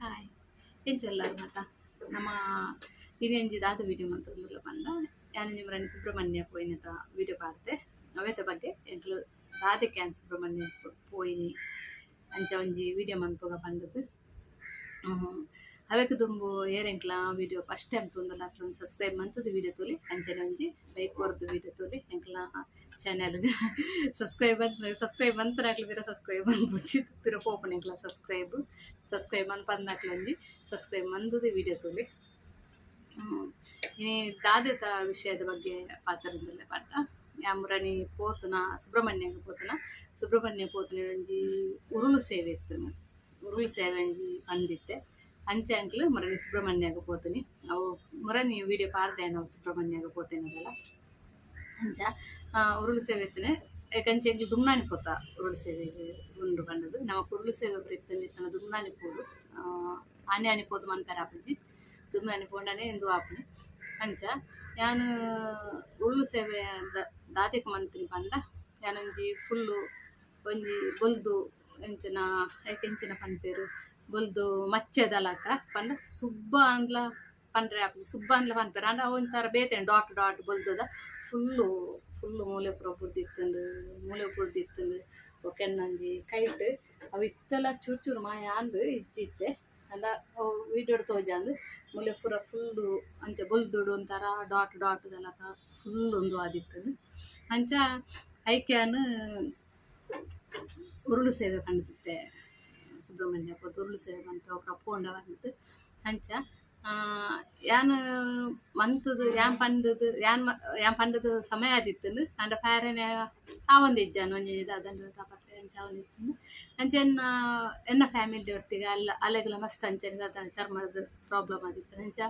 Hi ಎಂಚೊಲ್ಲಾರು ಮಾತ ನಮ್ಮ ಇನ್ನೊಂಜಿ ದಾದ ವಿಡಿಯೋ ಮಂತೊಂದುಲ್ಲ ಪಂಡ ಯಾನು ನಿಮ್ರನಿ ಸುಬ್ರಹ್ಮಣ್ಯ ಪೋಯಿನತ ವಿಡಿಯೋ ಪಾಡ್ದೆ ಅವೇತ ಬಗ್ಗೆ ಎಂಕ್ಲು ದಾದೆ ಕ್ಯಾನ್ ಸುಬ್ರಹ್ಮಣ್ಯ ಪೊ- ಪೋಯಿನಿ ಅಂಚ ಒಂಜಿ ವಿಡಿಯೋ ಮನ್ಪುಗ ಪಂಡದು ಅವೇಕ ತುಂಬು ಏರೆಂಕ್ಲ ವಿಡಿಯೋ ಫಸ್ಟ್ ಟೈಮ್ ತುಂದಲ್ಲ ಅಕ್ಲೊಂದು ಸಬ್ಸ್ಕ್ರೈಬ್ ಮಂತದ ವಿಡಿಯೋ ತೋಲಿ. ಅಂಚನೆ ಒಂಜಿ ಲೈಕ್ ಕೊರ್ದು ವಿಡಿಯೋ ತೋಲಿ. ಎಂಕ್ಲ ಚಾನೆಲ್ಗೆ ಸಬ್ಸ್ಕ್ರೈಬ್ ಅಂತ ಸಬ್ಸ್ಕ್ರೈಬ್ ಮಂತ್ರ ಆಗ್ಲಿ ಬೇರೆ ಸಬ್ಸ್ಕ್ರೈಬ್ ಅನ್ಬುಚ್ಚಿ ಪಿರ ಪೋಪನ್ ಎಂಕ್ಲ ಸಬ್ಸ್ಕ್ರೈಬ್ ಸಬ್ಸ್ಕ್ರೈಬ್ ಅಂತ ಅಂಜಿ ಸಬ್ಸ್ಕ್ರೈಬ್ ಮಂದದ ವಿಡಿಯೋ ತೋಲಿ. ಈ ದಾದೆತ ವಿಷಯದ ಬಗ್ಗೆ ಪಾತ್ರದಲ್ಲೇ ಪಾಠ ಯಾಮ್ರನಿ ಪೋತುನ, ಸುಬ್ರಹ್ಮಣ್ಯಗೆ ಪೋತುನ. ಸುಬ್ರಹ್ಮಣ್ಯ ಪೋತುನ ಒಂಜಿ ಉರುಳು ಸೇವೆ ಇತ್ತು. ಉರುಳು ಸೇವೆ ಒಂಜಿ ಅಂಚೆ ಅಂಕಲ್ ಮುರಳಿ ಸುಬ್ರಹ್ಮಣ್ಯಗೆ ಪೋತುನಿ ಅವು ಮುರನಿ ವಿಡಿಯೋ ಪಾಡ್ದೆ ನಾವು ಸುಬ್ರಹ್ಮಣ್ಯಗೆ ಪೋತೇನದಲ್ಲ ಅಂಚ ಉರುಳು ಸೇವೆ ಇತ್ತನೆ. ಯಾಕಂಚೆ ಅಂಕಲ್ ದುಮ್ನಾನಿ ಪೋತ ಉರುಳು ಸೇವೆಗೆ ಉಂಡು ಕಂಡದು ನಮ್ಮ ಉರುಳು ಸೇವೆ ಬರೀತನೆ ತನ್ನ ದುಮ್ನಾನಿ ಪೋದು. ಆನೆ ಆನೆ ಪೋದು ಅಂತಾರೆ ಆಪಜಿ ದುಮ್ನಾನಿ ಪೋಂಡಾನೆ ಎಂದು ಆಪುನಿ. ಅಂಚ, ಯಾನು ಉರುಳು ಸೇವೆ ದಾತಿಕ ಮಂತ್ರಿ ಪಂಡ, ಯಾನೊಂಜಿ ಫುಲ್ಲು ಒಂಜಿ ಬೊಲ್ದು ಎಂಚಿನ ಐಕೆಂಚಿನ ಪಂಪೇರು ಬೊಲ್ದು ಮಚ್ಚದಲಕ ಪಂಡ ಸುಬ್ಬ ಅಂದ್ಲ ಪಂಡ್ರೆ ಆಪುಜಿ ಸುಬ್ಬ ಅಂದ್ಲ ಪಂತರ ಅಂಡ ಒಂಥರ ಬೇತೆ ಡಾಟ್ ಡಾಟ್ ಬೊಲ್ದದ. ಫುಲ್ಲು ಫುಲ್ಲು ಮೂಲೆ ಪುರ ಬುಡ್ದಿತ್ತಂಡು ಮೂಲೆ ಬುಡ್ದಿತ್ತಂಡು ಒಕೆನ್ನಂಜಿ ಕೈಟ್. ಅವು ಇತ್ತಲ ಚೂರು ಚೂರು ಮಾಯ ಅಂದು ಇಜ್ಜಿತ್ತೆ. ಅಂದ ಅವು ತೋಜ ತೋಜಂದು ಮೂಲೆ ಪುರ ಫುಲ್ಲು ಅಂಚ ಬೊಲ್ದುಡು ಒಂಥರ ಡಾಟ್ ಡಾಟ್ ದಲಕ ಫುಲ್ ಒಂದು ಆದಿತ್ತು ಅಂಚ ಐಕ್ಯಾನ್ ಉರುಳು ಸೇವೆ ಕಂಡಿತ್ತೆ ಸುಬ್ರಹ್ಮಣ್ಯ ಅಪ್ಪ ದುರ್ಲು ಸೇವೆ ಬಂತು ಅವ್ರ ಪೋಂಡ ಬಂದಿತ್ತು ಅಂಚ ಯಾನ್ ಮಂತದು, ಯಾನ್ ಪಂಡದು, ಯಾನ್ ಯಾನ್ ಸಮಯ ಆದಿತ್ತು ಅಂಡ ಪ್ಯಾರನೆ ಆ ಒಂದು ಇಜ್ಜಾನು ಒಂಜಿ ಅದಂಡ ತಾಪತ್ರೆ ಅಂಚ ಇತ್ತು ಅಂಚ ಎನ್ನ ಎನ್ನ ಫ್ಯಾಮಿಲಿ ಒಟ್ಟಿಗೆ ಅಲ್ಲ ಅಲೆಗಳ ಮಸ್ತ್ ಅಂಚನೆ ಚರ್ಮದ ಪ್ರಾಬ್ಲಮ್ ಆದಿತ್ತು ಅಂಚ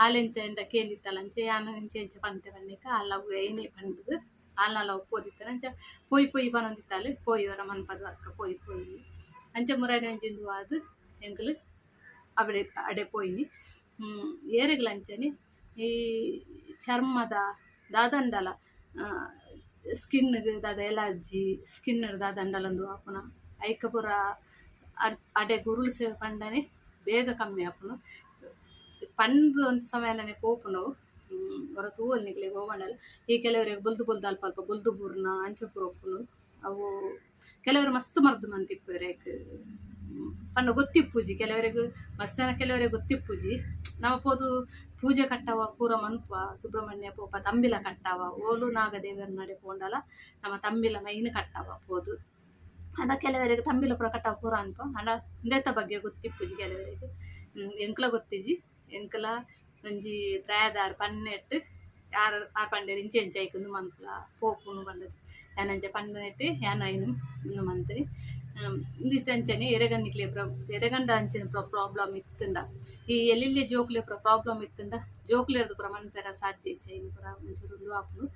ಹಾಲೆಂಚ ಎಂದ ಕೇಂದಿತ್ತಲ್ಲ ಅಂಚೆ ಯಾನು ಇಂಚೆ ಇಂಚೆ ಪಂತೆ ಬನ್ನಿಕ ಅಲ್ಲ ಏನೇ ಪಂಡದು ಅಲ್ಲ ಒಪ್ಪೋದಿತ್ತು ಅಂಚ ಪೊಯ್ ಪೊಯ್ ಪನೊಂದಿತ್ತಲ್ಲಿ ಪೊಯ್ ಅವರ ಮನ್ಪದ ಅಕ್ಕ ಪೊಯ್ ಪೊಯ್. ಅಂಚಿಂದು ಆದು ಎಂಕಲು ಅಬಡೆ, ಅಡೆ ಪೋಯ್ನಿ. ಏರೆಗ್ಲ ಅಂಚನೆ ಈ ಚರ್ಮದ ದಾದಂಡಲ ಸ್ಕಿನ್ ದಾದ ಎಲರ್ಜಿ ಸ್ಕಿನ್ ದಾದಂಡಲಂದು ಆಪುನ. ಐಕ ಪೂರ ಅಡೆ ಗುರುಳು ಪಂಡನೆ ಬೇಗ ಕಮ್ಮಿ ಆಪುನು. ಪಂಡು ಒಂದು ಸಮಯನೇ ಪೋಪುನು. ಹೊರ ತೂವಲ್ ನಿಕ್ಲೆ ಹೋಗಣಲ್ಲ ಈ ಕೆಲವರಿಗೆ ಬುಲ್ದು ಬುಲ್ದು ಬುಲ್ದು ಬೂರ್ನ ಅಂಚು ಪೂರ ಒಪ್ಪುನು. ಅವು ಕೆಲವರು ಮಸ್ತ್ ಮರ್ದು ಮಂತಿಪ್ಪರೆ ಪಂಡ ಗೊತ್ತಿಪ್ಪುಜಿ ಕೆಲವರಿಗೆ ಮಸ್ಸನ ಕೆಲವರಿಗೆ ಗೊತ್ತಿಪ್ಪುಜಿ ನಾವು ಪೋದು ಪೂಜೆ ಕಟ್ಟವ, ಪೂರ ಮನ್ಪ ಸುಬ್ರಹ್ಮಣ್ಯ ಪೋಪ ತಂಬಿಲ ಕಟ್ಟವ, ಓಲು ನಾಗದೇವರ ನಡೆ ಪೋಂಡಲ, ನಮ್ಮ ತಂಬಿಲ ಮೈನ್ ಕಟ್ಟವ ಪೋದು ಅದ ಕೆಲವರಿಗೆ ತಂಬಿಲ ಪೂರ ಕಟ್ಟವ ಪೂರ ಅನ್ಪ. ಅಂಡ ಇಂದೆತ್ತ ಬಗ್ಗೆ ಗೊತ್ತಿಪ್ಪುಜಿ ಕೆಲವರಿಗೆ. ಎಂಕ್ಲ ಗೊತ್ತಿಜ್ಜಿ. ಎಂಕ್ಲ ಒಂಜಿ ಪ್ರಾಯದಾರ್ ಪನ್ನೆಟ್ಟು ಯಾರು ಆರು ಪಂಡೆ ಇಂಚೆ ಇಂಚೆ ಐಕುಂದು ಮನ್ಪುಲ ಪೋಪುನು ಬಂದದ್ದು. ಯಾನಂಚೆ ಪನ್ನೆಟ್ಟು ಯಾನ ಐನು ಇನ್ನು ಮಂತ್ರಿ ಇಂದಿತ್ತು ಅಂಚನೆ ಎರೆಗನ್ನಿಕ್ಲೆ ಪ್ರ ಎರೆಗಂಡ ಅಂಚಿನ ಪ್ರ ಪ್ರಾಬ್ಲಮ್ ಇತ್ತಂಡ ಈ ಎಲ್ಲೆಲ್ಲಿ ಜೋಕ್ಲೆ ಪ್ರ ಪ್ರಾಬ್ಲಮ್ ಇತ್ತಂಡ ಜೋಕ್ಲೆರ್ದು ಪುರ ಮನ್ಪೆರ ಸಾಧ್ಯ ಇಚ್ಚೆ ಇನ್ನು ಪುರ ಒಂಚೂರು ಉಂದು ಆಪುನು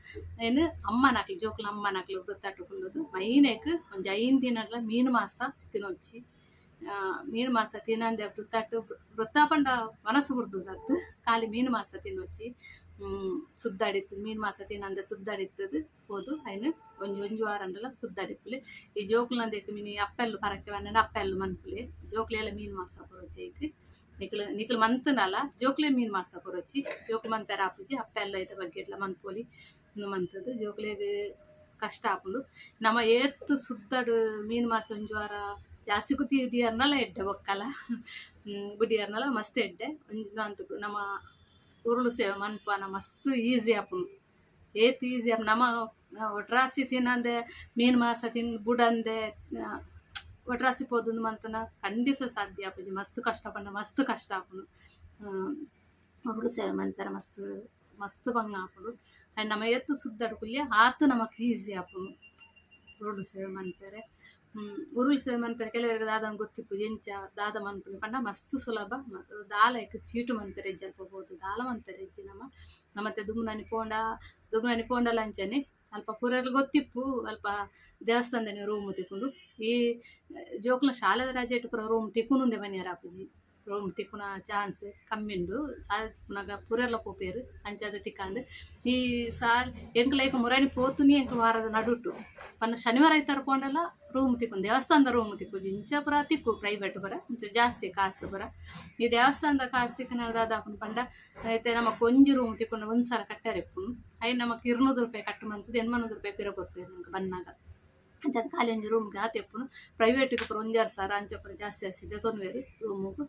ಏನು ಅಮ್ಮನಾಕ್ಲಿ ಜೋಕ್ಲ ಅಮ್ಮನಾಕ್ಲಿ ವೃತ್ತಾಟು ಕುಲ್ಲುದು ಮೈನೇಕ್ ಒಂಜಿ ಐನ್ ದಿನಡ್ಲ ಮೀನು ಮಾಸ ತಿನ್ನೊಚ್ಚಿ ಆ, ಮೀನು ಮಾಸ ತಿನ್ನಂದೆ ವೃತ್ತಾಟು ವೃತ್ತಾಪಂಡ ಮನಸ್ಸು ಬಿಡ್ದು ಖಾಲಿ ಮೀನು ಮಾಸ ತಿನ್ನೊಚ್ಚಿ ಹ್ಮ್, ಸುದ್ದಾಡಿತ್ತು. ಮೀನು ಮಾಸ ತಿನ್ನಂದೆ ಸುದ್ದಾಡಿತ್ತದು. ಹೋದು ಒಂದು ಒಂಜಿ ವಾರ ವಾರಂಡಲ ಸುದ್ದಾಡಿಪ್ಪುಲೆ ಈ ಜೋಕ್ಲಂದೆಕ್ ಮೀನಿ ಅಪ್ಪೆಲ್ಲು ಪರಕ್ಕೆ ಬಣ್ಣ ಅಪ್ಪೆಲ್ಲು ಮನ್ಪುಲೆ. ಜೋಕ್ಲೆ ಎಲ್ಲ ಮೀನು ಮಾಸ ಕೊರೊಚ್ಚಿ ನಿಕ್ಲು ನಿಕ್ಲು ಮಂತನಲ್ಲ, ಜೋಕ್ಲೆ ಮೀನು ಮಾಸ ಕೊರೊಚ್ಚಿ ಜೋಕ್ ಮಂತರ ಆಪುಜಿ ಅಪ್ಪೆಲ್ಲ ಐತ ಬಗ್ಗೆ ಎಲ್ಲ ಮನ್ಪೋಲಿ. ಮಂತದ್ದು ಜೋಕ್ಲೆಗೆ ಕಷ್ಟ ಆಪುಂಡು ನಮ್ಮ ಏತ್ತು ಸುದ್ದಾಡು ಮೀನು ಮಾಸ ಒಂಜಿ ವಾರ, ಜಾಸ್ತಿ ಕುತ್ತಿ ಇಡಿಯರ್ನಲ್ಲ ಎಡ್ಡೆ ಬೊಕ್ಕಲ ಬುಡಿಯರ್ನಲ್ಲ ಮಸ್ತ್ ಎಡ್ಡೆ. ಒಂದು, ನಮ್ಮ ಉರುಳು ಸೇವೆ ಮನ್ಪಾನ ಮಸ್ತ್ ಈಸಿ ಆಪುಂಡು ಏತ್ ಈಸಿ ಆಪ್ ನಮ್ಮ ಒಟ್ರಾಸಿ ತಿನ್ನಂದೆ ಮೀನು ಮಾಸ ತಿನ್ ಬುಡಂದೆ ಒಟ್ರಾಸಿ ಪೋದು ಮಂತನ ಖಂಡಿತ ಸಾಧ್ಯ ಆಪುಜಿ ಮಸ್ತ್ ಕಷ್ಟ ಪಂಡ ಮಸ್ತ್ ಕಷ್ಟ ಆಪುನು. ಉರುಳು ಸೇವೆ ಮಂತರ ಮಸ್ತ್ ಮಸ್ತ್ ಬಂಗ ಆಪುಡು ಆ್ಯಂಡ್ ನಮ್ಮ ಎತ್ತು ಸುದ್ದಾಡ್ಕುಲ್ಯ ಆತು ನಮಕ್ ಈಸಿ ಆಪುನು. ಉರುಳು ಸೇವೆ ಹ್ಮ್, ಉರುಳು ಸೇವೆ ಮನ್ಪೆರೆ ಕೆಲವರಿಗೆ ದಾದ ಗೊತ್ತಿಪ್ಪು ಎಂಚ ದಾದ ಮನ್ಪುನಿ ಪಂಡ ಮಸ್ತ್ ಸುಲಭ ಮ- ದಾಲ ಇಕ್ ಚೀಟು ಮಂತೆರೆ ಎಜ್ಜಲ್ಪಬೋದು ದಾಲ ಮಂತೆರೆ ಎಜ್ಜಿ ನಮ್ಮ ನಮ್ಮತ್ತೆ ದುಮ್ನಾನಿ ಪೋಂಡ ದುಮ್ನಾನಿ ಪೋಂಡ ಲಂಚನೆ ಅಲ್ಪ ಪೂರರ್ಲು ಗೊತ್ತಿಪ್ಪು ಅಲ್ಪ ದೇವಸ್ಥಾನದಲ್ಲಿ ರೂಮ್ ತಿಕ್ಕೊಂಡು ಈ ಜೋಕ್ಲ ಶಾಲೆದ ರಜೆ ಇಟ್ಟು ಪೂರ ರೂಮ್ ತಿಕ್ಕುನುಂದೆ ಮನೆಯರ ಅಪ್ಪುಜಿ ರೂಮ್ ತಿಕ್ಕುನ ಚಾನ್ಸ್ ಕಮ್ಮಿಂಡು ಸಾಲ ಪುನಗ ಪುರೆಲ್ಲ ಪೋಪೇರು ಅಂಚಾದ ತಿಕ್ಕಂದು. ಈ ಸಾಲ ಎಂಕಲ ಏಕ ಮುರಾಣಿ ಪೋತುನಿ ಎಂಕ ವಾರದ ನಡುಟು. ಪನ್ನ ಶನಿವಾರ ಐತಾರ ಪೋಂಡಲ್ಲ ರೂಮ್ ತಿಕ್ಕೊಂಡು ದೇವಸ್ಥಾನದ ರೂಮ್ ತಿಕ್ಕು ಇಂಚ ಪುರ ತಿಕ್ಕು ಪ್ರೈವೇಟ್ ಬರ ಇಂಚ ಜಾಸ್ತಿ ಕಾಸು ಬರ ಈ ದೇವಸ್ಥಾನದ ಕಾಸು ತಿಕ್ಕನದ ಪಂಡ ಐತೆ ನಮ್ಮ ಕೊಂಜಿ ರೂಮ್ ತಿಕ್ಕೊಂಡು ಒಂದು ಸಲ ಕಟ್ಟಾರಿಪ್ಪು ಐ ನಮಗೆ ಇರುನೂರು ರೂಪಾಯಿ ಕಟ್ಟು ಮಂತದ್ದು ಎನ್ಮನೂರು ರೂಪಾಯಿ ಬಿರಬೇಕು ನಮ್ಗೆ ಬನ್ನಾಗ. ಅಂಚದ ಕಾಲೇಜು ರೂಮ್ಗೆ ಆತೆಪ್ಪು ಪ್ರೈವೇಟಿಗೆ ಪುರ ಒಂದಾರು ಸಾರ, ಅಂಚ ಪುರ ಜಾಸ್ತಿ ಜಾಸ್ತಿ ಇದೆ ತೊಂದರೆ ರೂಮಿಗೆ.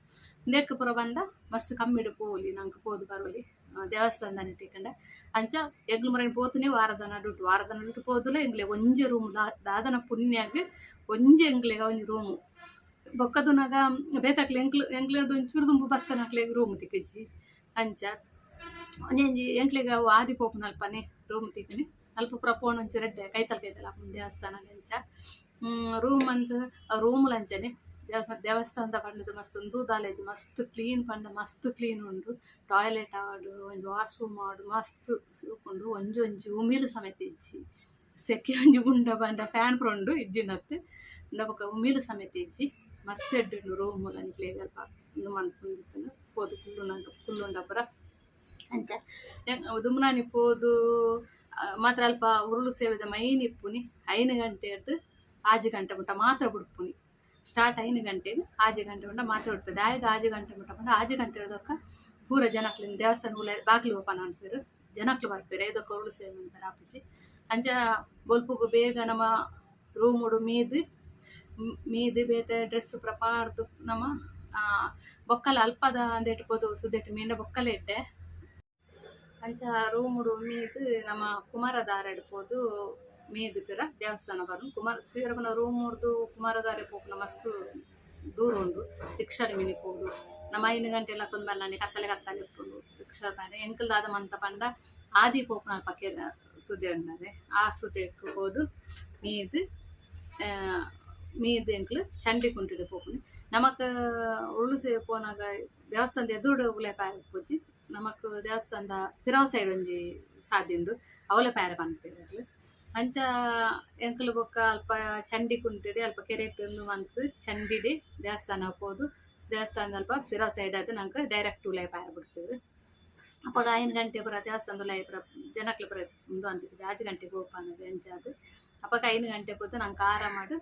ನೆಕ್ ಪುರ ಬಂದ ಮಸ್ತ್ ಕಮ್ಮಿಡು ಪೋಲಿ ನಂಗೆ ಪೋದು ಬರೋಲಿ. ಆ, ದೇವಸ್ಥಾನದಾನೆ ತಿಕ್ಕಂಡ. ಅಂಚ ಎಗ್ಲು ಮರಣ ಪೋತುನೆ ವಾರದ ನಡುಟು ವಾರದ ನಡುಟು ಪೋದುಲೆ ಎಂಗ್ಲೆ ಒಂಜಿ ರೂಮ್ ದಾದನ ಪುಣ್ಯಾಗ ಒಂಜಿ ಎಂಗ್ಲೆಗ ಒಂಜಿ ರೂಮು ಬೊಕ್ಕದುನಾಗ ಬೇತಕ್ಲೆ ಎಂಕ್ಲು ಎಂಕ್ಲೆದು ಒಂಚೂರು ದುಂಬು ಬತ್ತನಕ್ಲೆ ರೂಮ್ ತಿಕ್ಕಜ್ಜಿ. ಅಂಚ ಒಂಜಿ ಎಂಕ್ಲೆಗ ವಾದಿ ಪೋಪುನ ರೂಮ್ ತಿಕ್ಕನೆ. ಅಲ್ಪ ಪೂರ ಪೋಣ ಒಂಚೂರು ಎಡ್ಡೆ ಕೈತಲ್ ಕೈತಲ್ಲ ದೇವಸ್ಥಾನ ಅಂಚ. ರೂಮ್ ಅಂತ ರೂಮ್ ಅಂಚನೆ ದೇವಸ್ಥಾನ ದೇವಸ್ಥಾನದ ಪಂಡದು ಮಸ್ತ್ ಒಂದು ದಾಲೇಜ್ ಮಸ್ತ್ ಕ್ಲೀನ್ ಪಂಡ ಮಸ್ತ್ ಕ್ಲೀನ್ ಉಂಡು ಟಾಯ್ಲೆಟ್ ಆಡು ಒಂಜಿ ವಾಶ್ರೂಮ್ ಆಡು ಮಸ್ತ್ ಉಂಡು ಒಂಜಿ ಒಂಜಿ ಉಮಿಲು ಸಮೇತ ಇಜ್ಜಿ ಸೆಕೆ ಒಂಜಿ ಗುಂಡ ಬಂಡ ಫ್ಯಾನ್ ಪುರಂಡು ಇಜ್ಜಿನತ್ತು ಬೊಕ ಉಮಿಲು ಸಮೇತ ಇಜ್ಜಿ ಮಸ್ತ್ ಎಡ್ಡುಂಡು ರೂಮುಲ ನಿಕ್ಲೆ ಅಲ್ಪ ಇಂದು ಮನ್ಪುಂದಿತ್ತನು ಪೋದು ಫುಲ್ಲು ನಂಗೆ ಫುಲ್ ಉಂಡಪ್ಪರ ಅಂಚ ದುಮ್ನಾನಿ ಪೋದು ಆ, ಮಾತ್ರ ಅಲ್ಪ ಉರುಳು ಸೇವೆದ ಮೈನ್ ಇಪ್ಪುನಿ ಐನು ಗಂಟೆದ್ದು ಆಜು ಗಂಟೆ ಮುಟ್ಟ ಮಾತ್ರ ಬಿಡ್ಪುನಿ ಸ್ಟಾರ್ಟ್ ಐದು ಗಂಟೆಗೆ ಆಜು ಗಂಟೆ ಮುಟ್ಟ ಮಾತ್ರ ಆಯ್ದು ಆಜು ಗಂಟೆ ಮುಟ್ಟ ಬಂದು ಆಜು ಗಂಟೆ ಹಿಡ್ದಕ್ಕ ಪೂರ ಜನಕ್ಲಿನ ದೇವಸ್ಥಾನ ಬಾಗಿಲು ಓಪನ್ ಅನ್ಪೇರು ಜನಕ್ಲು ಬರ್ಪೇರು ಐದಕ್ಕೆ ಉರುಳು ಸೇವೆ ಅಂತಾರೆ ಆಪುಜಿ ಅಂಜ ಬೊಲ್ಪುಗು ಬೇಗ ನಮ್ಮ ರೂಮುಡು ಮೀದು, ಮ್- ಮೀದು ಬೇತೆ ಡ್ರೆಸ್ ಪ್ರಪಾಡ್ದು ನಮ್ಮ ಬೊಕ್ಕಲ ಅಲ್ಪದ ಅಂದೇಟ್ ಪೋದು ಸುದೆಟ್ ಮೀಂಡ ಬೊಕ್ಕಲ ಇಟ್ಟೆ. ಅಂಚ ರೂಮುಡು ಮೀದು ನಮ್ಮ ಕುಮಾರಧಾರ ಪೋದು ಮೀದು ಪಿರ ದೇವಸ್ಥಾನ ಬರೋದು ಕುಮಾರ ರೂಮ್ ಉರ್ದು ಕುಮಾರಧಾರೆ ಪೋಪುನ ಮಸ್ತ್ ದೂರ ಉಂಡು. ರಿಕ್ಷಾಡ್ ಮಿನಿ ಪೋಡು ನಮ್ಮ ಐದು ಗಂಟೆ ಎಲ್ಲ ಕೊಂದ್ ನನಗೆ ಕತ್ತಲೆ ಕತ್ತಲೆ ಇಟ್ಕೊಂಡು ರಿಕ್ಷಾ ಎಂಕಲ್ ದಾದ ಮಂತ ಪಂಡ ಆದಿ ಪೋಪುನ ಪಕ್ಕೆ ಸುದ್ದಿ ಉಂಡದೆ ಆ ಸುದ್ದಿ ಹೋದು ಮೀದು ಮೀದ್ ಎಂಕ್ಲು ಚಂಡಿ ಕುಂಟಿಡು ಪೋಪುನಿ. ನಮಕ್ ಸೇ ಪೋನಾಗ ದೇವಸ್ಥಾನದ ಎದುರು ಉಲೆ ಪಾಯ ಪೂಜಿ. ನಮಕ್ ದೇವಸ್ಥಾನದ ಪಿರಾವ್ ಸೈಡ್ ಒಂಜಿ ಸಾಧ್ಯ ಅವಳೆ ಪ್ಯಾರ ಪನ್ಪೇರು ಅಂಚ ಎಂಕಲು ಬೊಕ್ಕ ಅಲ್ಪ ಚಂಡಿ ಕುಂಟಿಡಿ ಅಲ್ಪ ಕೆರೆ ತಂದು ಮಂತ್ ಚಂಡಿಡಿ ದೇವಸ್ಥಾನ ಹೋದು ದೇವಸ್ಥಾನದ ಅಲ್ಪ ಫಿರೋ ಸೈಡ್ ಅದು ನಂಗೆ ಡೈರೆಕ್ಟ್ ಉಲೆ ಪಾಯ ಬಿಡ್ತೇವೆ ಅಪ್ಪಾಗ ಐದು ಗಂಟೆ ಬರ ದೇವಸ್ಥಾನದ ಲೈ ಬರ ಜನಕ್ಕೆ ಬರ ಮುಂದೆ ಅಂತಿದ್ದೆ ಆಜು ಗಂಟೆಗೆ ಓಪನ್ ಅದು. ಎಂಚಾದು ಅಪ್ಪಾಗ ಐದು ಗಂಟೆ ಹೋದು ನಂಗೆ ಖಾರ ಮಾಡಿ.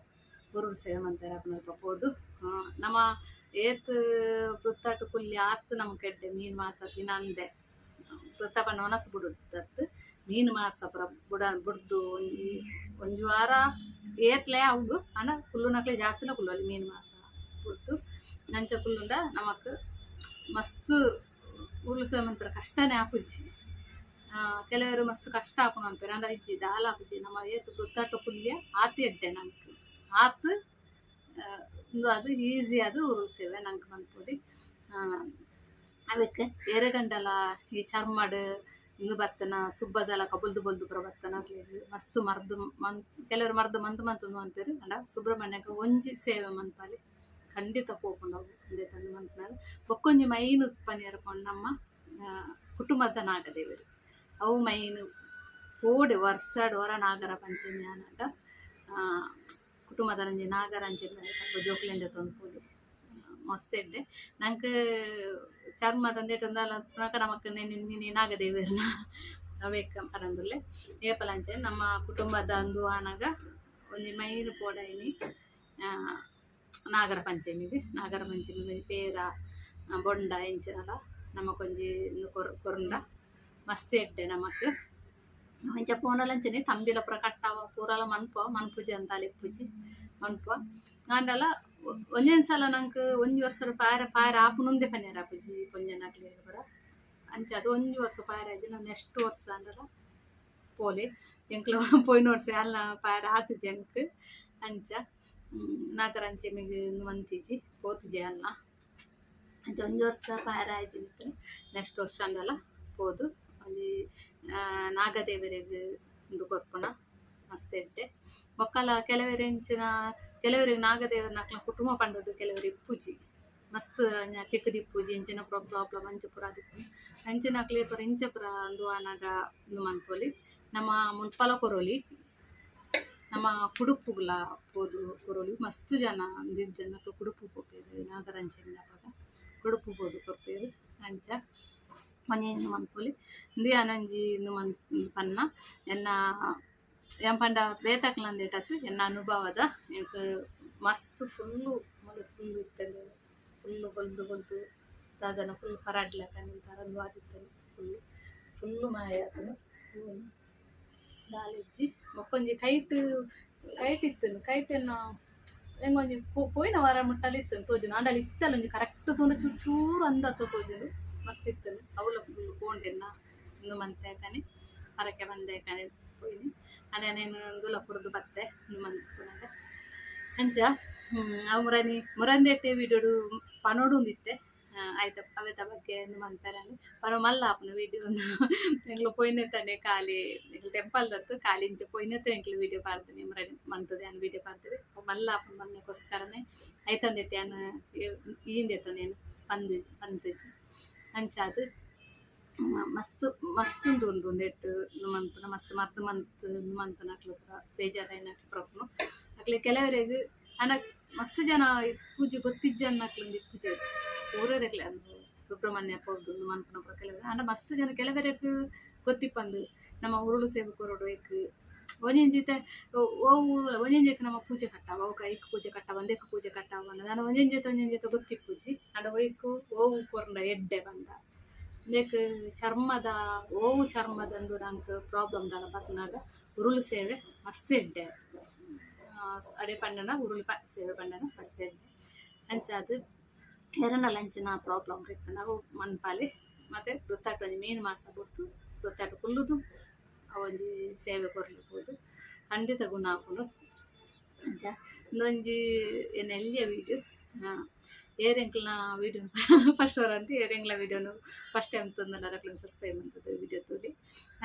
ಗುರು ಸೇವೆ ಮಂತಾರೆ ಅಪ್ಪನಲ್ಪ ಹೋದು ಆ, ನಮ್ಮ ಏತ್ ವೃತ್ತಾಟು ಕುಲ್ಲಿ ಆತ್ ನಮ್ಮ ಕೆಡ್ಡೆ ಮೀನು ಮಾಸ ತಿನ್ನಂದೆ ವೃತ್ತ ಪಣ್ಣ ಒನಸು ಬಿಡುತ್ತತ್ತು ಮೀನು ಮಾಸ ಪುರ ಬುಡ ಬುಡ್ದು ಒಂಜಿ ವಾರ ಏತ್ಲೆ ಅವ್ಡು ಅನ್ನ ಕುಲ್ಲುನಕ್ಲೆ ಜಾಸ್ತಿಲ ಕುಲ್ಲಲ್ಲಿ ಮೀನು ಮಾಸ ಬುಡ್ದು. ನಂಚ ಕುಲ್ಲುಂಡ ನಮಕ್ ಮಸ್ತ್ ಉರುಳು ಸೇವೆ ಮಂತ್ರ ಕಷ್ಟನೇ ಆ, ಕೆಲವರು ಮಸ್ತ್ ಕಷ್ಟ ಆಪುನ ಅಂತಾರೆ. ಅಂದ್ರೆ ಇಜ್ಜಿ ದಾಲ ಆಪುಜಿ ನಮ್ಮ ಏತ್ ಗೊತ್ತಾಟ ಕುಲ್ಯ ಆತಿ ಎಡ್ಡೆ ನಮ್ಗೆ ಆತ್ ಒಂದು ಅದು ಈಸಿ ಅದು ಉರುಳಿಸೇವೆ ನಂಗೆ ಬಂದ್ಪೊಡಿ ಅವಕ್ಕೆ ಎರೆಗಂಡಲ ಈ ಚರ್ಮಡ್ ಇಂದು ಬರ್ತನ ಸುಬ್ಬದಲ ಕಬುಲ್ದು ಬಲ್ದು ಪುರ ಬರ್ತನ ಮಸ್ತ್ ಮರ್ದು ಮನ್, ಕೆಲವರು ಮರ್ದು ಮಂತ್ ಮಂತಂದು ಅಂತಾರೆ ಅಂಡ ಸುಬ್ರಹ್ಮಣ್ಯಕ್ಕೆ ಒಂಜಿ ಸೇವೆ ಮನ್ಪಾಲಿ ಖಂಡಿತ ಹೋಗ್ಕೊಂಡು ಅವು ಒಂದೇ ತಂದು ಮಂತ್ನಾಗ ಬೊಕ್ಕೊಂಜಿ ಮೈನ್ ಉತ್ಪನ್ನ ಪೋಂಡು ನಮ್ಮ ಕುಟುಂಬದ ನಾಗದೇವರು. ಅವು ಮೈನ್ ಪೋಡೆ ವರ್ಷಡ್ ವರ ನಾಗರ ಪಂಚಮಿ ಆನಾಗ ಕುಟುಂಬದ ನಂಜಿ ನಾಗರ ಅಂಚೆ ಜೋಕ್ಲೆಂಡೆ ತಂದು ಪೋದು ಮಸ್ತ್ ಇದ್ದೆ ನಂಗೆ ಚರ್ಮದ ಅಂದೇಟಂದಲ್ಲ ಪುನಕ ನಮಕ್ ನಿನ್ನೆ ನಾಗದೇವರ್ನ ಅವೇಕ ಪರಂದುಲ್ಲೆ ಏಪಲಂಚೆ ನಮ್ಮ ಕುಟುಂಬದ ಅಂದು ಆನಾಗ ಒಂಜಿ ಮೈನ್ ಪೋಡೈನಿ ಆ, ನಾಗರ ಪಂಚಮಿಗೆ ನಾಗರ ಪಂಚಮಿಗೆ ಪೇರ ಆ, ಬೊಂಡ ಎಂಚಿನಲ ನಮಕೊಂಜಿ ಇಂದು ಕೊರ್ ಕೊರುಂಡ ಮಸ್ತ್ ಎಡ್ಡೆ ನಮಕ್ ಇಂಚ ಪೋನಲಂಚನೆ ತಂಬಿಲ ಪುರ ಕಟ್ಟಾವ ಪೂರಲ ಮನ್ಪ ಮನ್ಪುಜಿ ಅಂತ ಲಿಪ್ಪುಜಿ ಮನ್ಪ ಆಂಡಲ ಒಂಜೊಂದು ಸಲ ನಂಗೆ ಒಂಜಿ ವರ್ಷದ ಪಾರ ಪಾರ ಆಪುನೊಂದೇ ಪನ್ಯಾರ ಆಪುಜಿ ಪೊಂಜನಕ್ಲೆ ಪೂರ ಅಂಚ ಅದು ಒಂಜಿ ವರ್ಷ ಪಾರ ಆಯ್ತು ನಾನು ನೆಕ್ಸ್ಟ್ ವರ್ಷ ಅಂದ್ರೆ ಪೋಲೆ. ಎಂಕ್ಲು ಪೋಯಿನ ವರ್ಷ ಅಲ್ಲ ಪಾರ ಆತು ಜಂಕ್ ಅಂಚ ನಾಗರಂಚೆಮಿಗೆ ಮಂತಿಜಿ, ಪೋತುಜಿ ಅಲ್ಲ. ಅಂಚ ಒಂಜಿ ವರ್ಷ ಪಾರ ಆಯ್ತು ನೆಕ್ಸ್ಟ್ ವರ್ಷ ಅಂದಲ್ಲ, ಪೋದು. ಅಲ್ಲಿ ನಾಗದೇವರಿಗೆ ಒಂದು ಕೊರ್ಪಣ ಮಸ್ತ್ ಇದ್ದೆ. ಬೊಕ್ಕಲ ಕೆಲವರ ಇಂಚಿನ ಕೆಲವರಿಗೆ ನಾಗದೇವನ ಕುಟುಂಬ ಪಂಡದು ಕೆಲವರಿಗೆ ಪೂಜೆ. ಮಸ್ತ್ ತಿಕ್ಕದಿ ಪೂಜೆ, ಇಂಚಿನ ಪ್ರಾಬ್ಲಮ್ ಅಂಚ ಪುರ ದಿಪ್ಪು ಅಂಚಿನ ಅಕ್ಲೆ ಇಂಚಪುರ ಇಂಚ ಪುರ ಅಂದು ಒಂದು ಮನ್ಪೊಲಿ ನಮ್ಮ ಮುಲ್ಪಲ ಕೊರೋಲಿ, ನಮ್ಮ ಕುಡುಪುಗ್ಲ ಪೋದು, ಕೊರೋಲಿ, ಮಸ್ತ್ ಜನ ಒಂದಿದ್ದು ಜನ ಕುಡುಪು ಪೋಪೇರು ನಾಗರಂಚೆ ಅವಾಗ ಕುಡುಪು ಪೋದು ಕೊರ್ಪೇರು, ಅಂಚ. ಮನೆಯನ್ನು ಮನ್ಪೊಲಿ ಇಂದು ಅನಂಜಿ ಇಂದು ಮನ್, ಪನ್ನ. ಎನ್ನ ಏನ್ ಪಂಡ ಬೇತಕ್ಲಂದೇಟತ್ತು ಎನ್ನ ಅನುಭವದ ಎಂಕ್ ಮಸ್ತ್ ಫುಲ್ಲು ಮಲ್ಲ ಫುಲ್ಲು ಇತ್ತಂದೆ ಫುಲ್ಲು ಬಲ್ದು ಬಲ್ದು ದಾದನ ಫುಲ್ ಪರಾಡ್ಲಕ ನಿಂತಾರಲ್ವ ಆದಿತ್ತನು ಫುಲ್ಲು ಫುಲ್ಲು ಮಾಯ ಆತನು ದಾಲೆಜ್ಜಿ ಮೊಕ್ಕೊಂಜಿ ಕೈಟ್ ಕೈಟ್ ಇತ್ತನು ಕೈಟನ್ನು ಹೆಂಗೊಂಜಿ ಪೋಯಿನ ವಾರ ಮುಟ್ಟಲ್ಲಿ ಇತ್ತನು ತೋಜುನು ಅಂಡಲ್ಲಿ ಇತ್ತಲ್ಲ ಒಂಜಿ ಕರೆಕ್ಟ್ ತೊಂದ ಚೂರು ಚೂರು ಅಂದತ್ತ ತೋಜುನು ಮಸ್ತ್ ಇತ್ತನು ಅವಳ ಫುಲ್ ಪೋಂಡೆನ್ನ ಇನ್ನು ಮಂತೆ ಕನಿ ಹೊರಕ್ಕೆ ಬಂದೆ ಕನಿ ಪೋಯಿನಿ ಅದೇ నేను ದುಲ ಕುರ್ದು ಬತ್ತೆ ಇನ್ನು ಮಂತ್ ಅಂಚ ಅವು ಮುರನಿ ಮುರಂದೆಟ್ಟೆ ವಿಡಿಯೋಡು ಪನೋಡು ಒಂದಿತ್ತೆ ಆಯ್ತ ಅವೆತ ಬಗ್ಗೆ ಮಂತಾರೆ ಪರ ಮಲ್ಲ ಆಪನ ವಿಡಿಯೋ ಎಂಗ್ಲು ಪೊಯ್ನೆತ್ತಾನೆ ಖಾಲಿ ಎಂಗ್ಲು ಟೆಂಪಲ್ ದತ್ತು ಖಾಲಿ ಇಂಚ ಪೊಯ್ನೆತ್ತ ಎಂಕ್ಲು ವಿಡಿಯೋ ಪಾಡ್ತೀನಿ ಮುರನಿ ಮಂತದೆ ಅನ್ ವಿಡಿಯೋ ಪಾಡ್ತೀರಿ ಮಲ್ಲ ಆಪನ ಮನೆಗೋಸ್ಕರನೇ ಐತಂದೆಟ್ಟೆ ಅನ್ನ ಈಂದೆತ್ತ ನೇನು ಪಂದು ಪಂತಜಿ ಅಂಚ ಮಸ್ತ್ ಮಸ್ತ್ ಉಂದು ಉಂಡು ಒಂದೆಟ್ಟು ಮಂತನ ಮಸ್ತ್ ಮರ್ದು ಮಂತ್ ಮಂತನ ಅಕ್ಲು ಪೂರ ಬೇಜಾರೈನ ಪ್ರೊಪ್ನು ಅಕ್ಲೆ ಕೆಲವರಿಗೆ ಅನ, ಮಸ್ತ್ ಜನ ಪೂಜೆ ಪೂಜೆ ಗೊತ್ತಿಜ್ಜನ್ನ ಅಕ್ಲಂದು ಪೂಜೆ. ಊರರೆಗ್ಲೆ ಅಂದು ಸುಬ್ರಹ್ಮಣ್ಯ ಪೌದು ಮನ್ಪುನ ಪುರ ಕೆಲವರು. ಅಂಡ ಮಸ್ತ್ ಜನ ಕೆಲವರಿಗೆ ಗೊತ್ತಿಪ್ಪಂದು, ನಮ್ಮ ಉರುಳು ಸೇವೆ ಕೊರೋಡು ಏಕ್ ಒಂಜೆಂಜಿತ ಓವು ಒಂಜೆಂಜೆಕ್ ನಮ್ಮ ಪೂಜೆ ಕಟ್ಟಾವ ಅವು ಐಕ್ ಪೂಜೆ ಕಟ್ಟಾವ ಒಂದೆಕ್ ಪೂಜೆ ಕಟ್ಟಾವ ಅನ್ನೋದು. ನಾನು ಒಂಜೆಂಜೆತ ಒಂಜೆಂಜೆತ ಗೊತ್ತಿಪ್ಪುಜಿ ಅಂಡ ಒಯ್ಕು ಓವು ಕೊರಂಡ ಎಡ್ಡೆ ಬಂದ. ನೆಕ್ ಚರ್ಮದ, ಓವು ಚರ್ಮದಂದು ನಂಗೆ ಪ್ರಾಬ್ಲಮ್ ದಾಲ ಬತ್ನಾಗ ಉರುಳು ಸೇವೆ ಮಸ್ತ್ ಇಡ್ಡೆ ಅಡೆ ಪಂಡನ ಉರುಳು ಪ, ಸೇವೆ ಪಂಡನ ಮಸ್ತ್ ಇಡ್ಡೆ ಅಂಚ ಅದು ಎರಡನ ಅಂಚಿನ ಪ್ರಾಬ್ಲಮ್ ಇತ್ತು. ನಾವು ಮಣ್ಪಾಲಿ ಮತ್ತು ವೃತ್ತಾಟ ಒಂಜಿ ಮೀನು ಮಾಸ ಬಿಡ್ತು ವೃತ್ತಾಟ ಕುಲ್ಲುದು, ಅವೊಂಜಿ ಸೇವೆ ಕೊರ್ಲಿಬೋದು ಖಂಡಿತ ಗುಣ ಹಾಕೊಂಡು ಅಂಚ ಇಂದೊಂಜಿ ಏನು ಎಲ್ಲಿಯ ಏರೆಂಕ್ಲ ವೀಡಿಯೋ ಫಸ್ಟ್ ಅವರ್ ಅಂತ ಏರೆಂಕ್ಲ ವೀಡಿಯೋನು ಫಸ್ಟ್ ಟೈಮ್ ತಂದಲ್ಲ ರಕ್ಲನ್ ಸಬ್ಸ್ಕ್ರೈಬ್ ಅಂತದ್ದು ವೀಡಿಯೋ ತೂಲಿ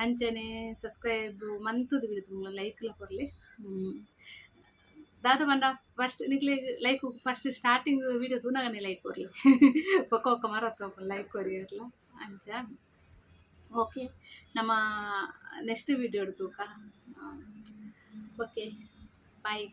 ಅಂಚನೆ ಸಬ್ಸ್ಕ್ರೈಬ್ ಮಂತದ ವೀಡಿಯೋ ತುಂಬ ಲೈಕ್ಲ ಕೊರಲಿ ದಾದ ಬಂಡ ಫಸ್ಟ್ ನಿಕ್ಲೆ ಲೈಕ್ ಫಸ್ಟ್ ಸ್ಟಾರ್ಟಿಂಗ್ ವೀಡಿಯೋ ತೂನಾಗನೆ ಲೈಕ್ ಕೊರಲಿ ಒಕ್ಕ ಒಕ್ಕ ಮರತ್ತ ಲೈಕ್ ಕೊರಿ ಅಲ್ಲ. ಅಂಚ ಓಕೆ ನಮ್ಮ ನೆಕ್ಸ್ಟ್ ವೀಡಿಯೋ ತೂಕ. Okay bye